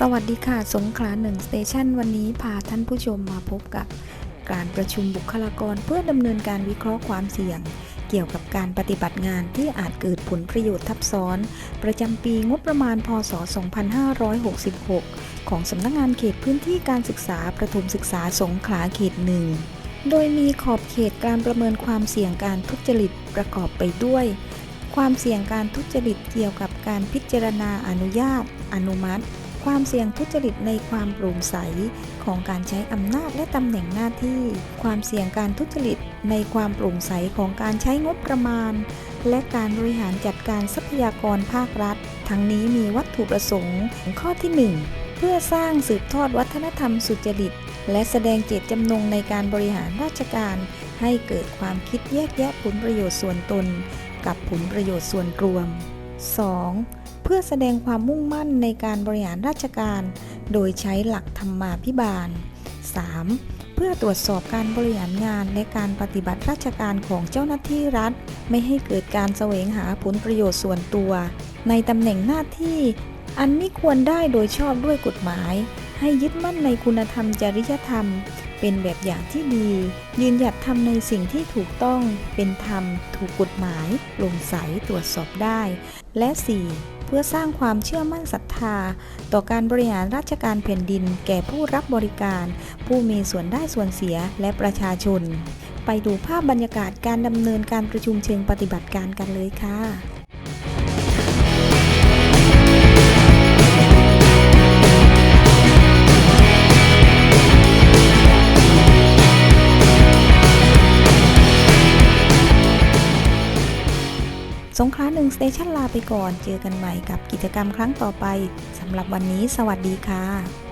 สวัสดีค่ะ สงขลาหนึ่งสเตชันวันนี้พาท่านผู้ชมมาพบกับ การประชุมบุคลากรเพื่อดำเนินการวิเคราะห์ความเสี่ยง เกี่ยวกับการปฏิบัติงานที่อาจเกิดผลประโยชน์ทับซ้อน ประจำปีงบประมาณพศ 2566 ของสำนักงานเขตพื้นที่การศึกษาประถมศึกษาสงขลาเขตหนึ่งโดยมีขอบเขตการประเมินความเสี่ยงการทุจริตประกอบไปด้วยความเสี่ยงการทุจริตเกี่ยวกับการพิจารณาอนุญาต อนุมัติ ความเสี่ยงทุจริตในความโปร่งใสของการใช้อำนาจและตำแหน่งหน้าที่ ความเสี่ยงการทุจริตในความโปร่งใสของการใช้งบประมาณ และการบริหารจัดการทรัพยากรภาครัฐ ทั้งนี้มีวัตถุประสงค์ข้อที่ 1 เพื่อสร้างสืบทอดวัฒนธรรมสุจริต และแสดงเจตจำนงในการบริหารราชการ ให้เกิดความคิดแยกแยะผลประโยชน์ส่วนตน กับผลประโยชน์ส่วนรวม 2. เพื่อแสดงความมุ่งมั่นในการบริหารราชการ โดยใช้หลักธรรมาภิบาล 3. เพื่อตรวจสอบการบริหารงานและการปฏิบัติราชการของเจ้าหน้าที่รัฐ ไม่ให้เกิดการแสวงหาผลประโยชน์ส่วนตัว ในตำแหน่งหน้าที่ อันไม่ควรได้โดยชอบด้วยกฎหมาย ให้ยึดมั่นในคุณธรรมจริยธรรม เป็นแบบอย่างที่ดี ยืนหยัดทำในสิ่งที่ถูกต้องเป็นธรรม ถูกกฎหมายโปร่งใสตรวจสอบได้ และ 4. เพื่อสร้างความเชื่อมั่นศรัทธา ต่อการบริหารราชการแผ่นดิน แก่ผู้รับบริการ ผู้มีส่วนได้ส่วนเสียและประชาชน ไปดูภาพบรรยากาศการดำเนินการประชุมเชิงปฏิบัติการกันเลยค่ะ สงขลาหนึ่งสเตชันลาไปก่อน เจอกันใหม่กับกิจกรรมครั้งต่อไปสำหรับวันนี้สวัสดีค่ะ